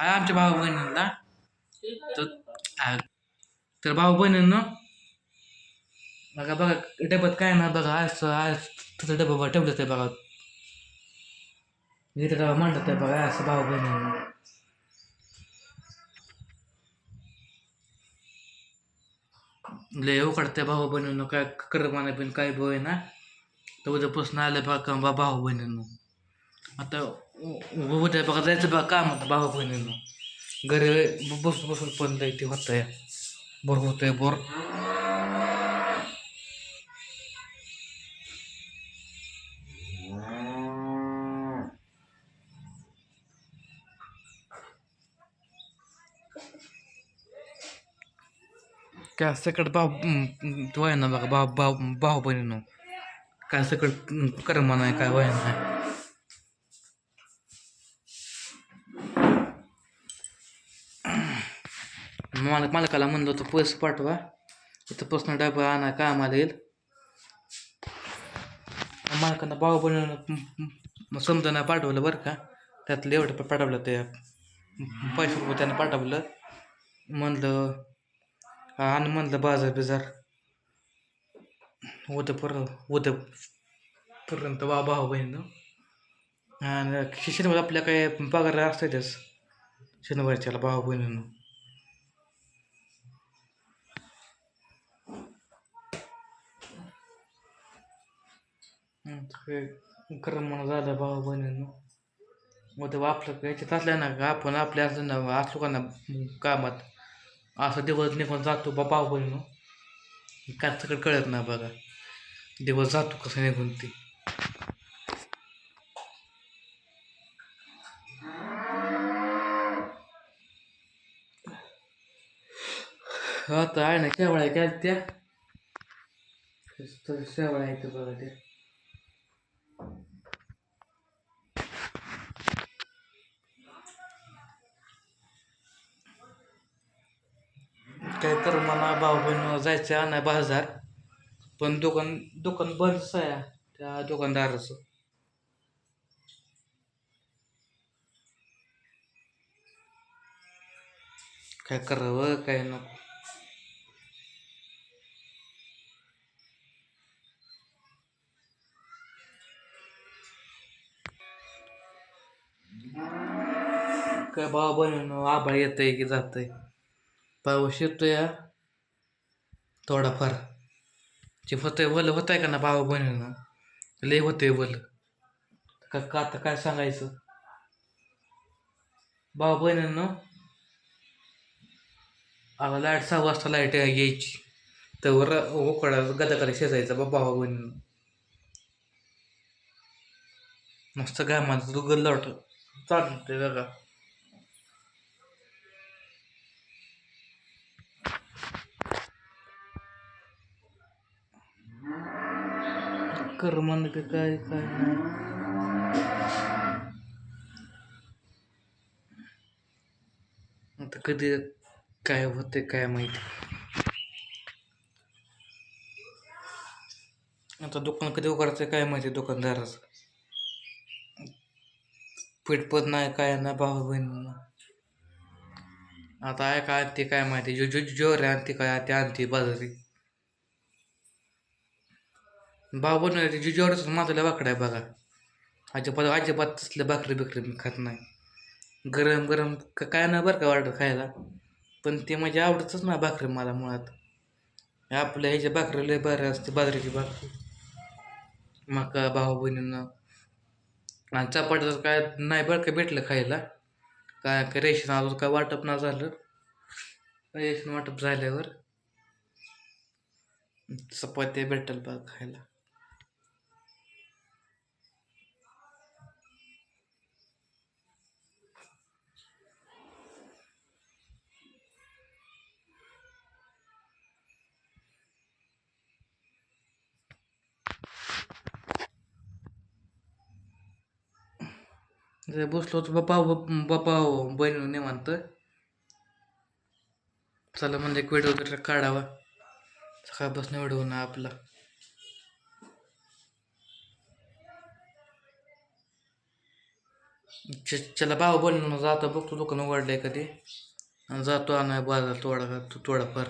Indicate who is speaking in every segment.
Speaker 1: हाय आमच्या भाऊ बहिणींना? तर तर भाऊ बहिणींनो बघा बघा डब्यात काय ना बघा. आज आज तुझं डबा बघा ठेवलं ते बघा. इथे डबा मांडत आहे बघा असं भाऊ बहिणींना. लय उकडते भाऊ बहिणींनो काय कर्माने पण काय आहे ना. तर उद्यापासून आलं बघा का बा भाऊ बहिणींनो. आता उ- उद्या बघा जायचं बघा काम होतं भाऊ बहिणीनं. घरी बसून बसून पण लय ते होतंय. बोर होतंय बोर. काय सकट भाऊ तो आहे ना बघा भाऊ भाऊ भाऊ बहिणीनं. काय सकट कर्म नाही काय वय नाही. मला मालकाला म्हणलं होतं पैसे पाठवा. इथं इथंपासून डबा आणा कामाला येईल. मालकानं भाऊ बनवलं समजा पाठवलं बरं का. त्यातलं एवढं पाठवलं ते. पैसे रुपये त्यानं पाठवलं. म्हणलं आणि म्हणलं बाजार बिजार. उद्या पर उद्या पर्यंत वा भाऊ बहिणीनं आणि शनिवार आपल्या काय पगार असतातच शनिवारच्याला भाऊ बहिणीनं. कर म्हणून झालं भाऊ बहिणीनं. उद्या आपलं याच्यात असल्या ना का आपण आपल्या असलं ना असलो का ना कामात. असं दिवस निघून जातो बा भाऊ बहिणीनो. काय सगळं कळत ना बघा. दिवस जातो कसं निघून ते. आता आहे ना शेवळ्या काय त्या तर शेवळ्या आहेत बघा त्या. काय तर मला भाऊ बहीण जायचं आणाय बाजार. पण दुकान दुकान बंदच आहे त्या दुकानदाराचं. काय करावं काय नको. काय भाऊ बहीण आभाळ येतंय की जातंय. पाऊस येतोय थोडाफार. जे होतंय वल होत आहे का ना भाऊ बहिणीनं? लय होतंय वल. का का आता काय सांगायचं? भाऊ बहिणीनं आता लाइट सहा वाजता लाइट यायची. तर उकडा गदाकडे शेजायचा बा भाऊ बहिणीनं. मस्त घामाचं तू गल्लाट चालते बघा. कर का काय काय नाही. आता कधी काय होते काय माहिती. आता दुकान कधी उघडायचं काय माहिती दुकानदाराचं. पिटपत नाही काय नाही भाऊ बहिणींना आता आहे काय ते काय माहिती जो जो जोर आहे आणते काय ते आणते बाजारी. भाऊ बहिणी जो जोरच माझं वाकडं आहे बघा. अजिबात अजिबात तसले भाकरी बिकरी मी खात नाही. गरम गरम काय नाही बरं का वाटत खायला. पण ते म्हणजे आवडतच ना भाकरी मला मुळात. आपल्या ह्याच्या भाकरी लय बरं असते बाजरीची भाकरी. मका भाऊ बहिणींना. आणि चपातीचं काय नाही बरं का भेटलं खायला. काय काय रेशन आलं काय वाटप ना झालं. रेशन वाटप झाल्यावर चपात्या भेटेल बघ खायला. जर बसलो होतो बापा बापा बहीण म्हणतं चला म्हणजे एक व्हिडिओ वगैरे काढावा. सकाळपासून व्हिडिओ ना आपला. च- चला भाऊ बनून जातो बघतो दुकान उघडलंय कधी. आणि जातो आणाय बाजार थोडा थोडाफार.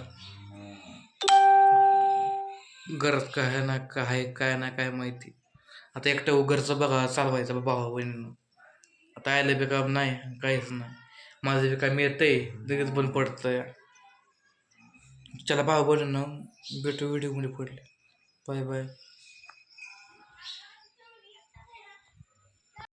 Speaker 1: गरज काय आहे ना काय काय ना काय माहिती. आता एकटं घरचं बघा चालवायचं भावा बहिणीनं. आता आयला बी काम नाही काहीच नाही. माझं बी काय मिळतंय लगेच बंद पडतंय. चला भाऊ बहिणीनं भेटू व्हिडिओमध्ये पडले बाय बाय.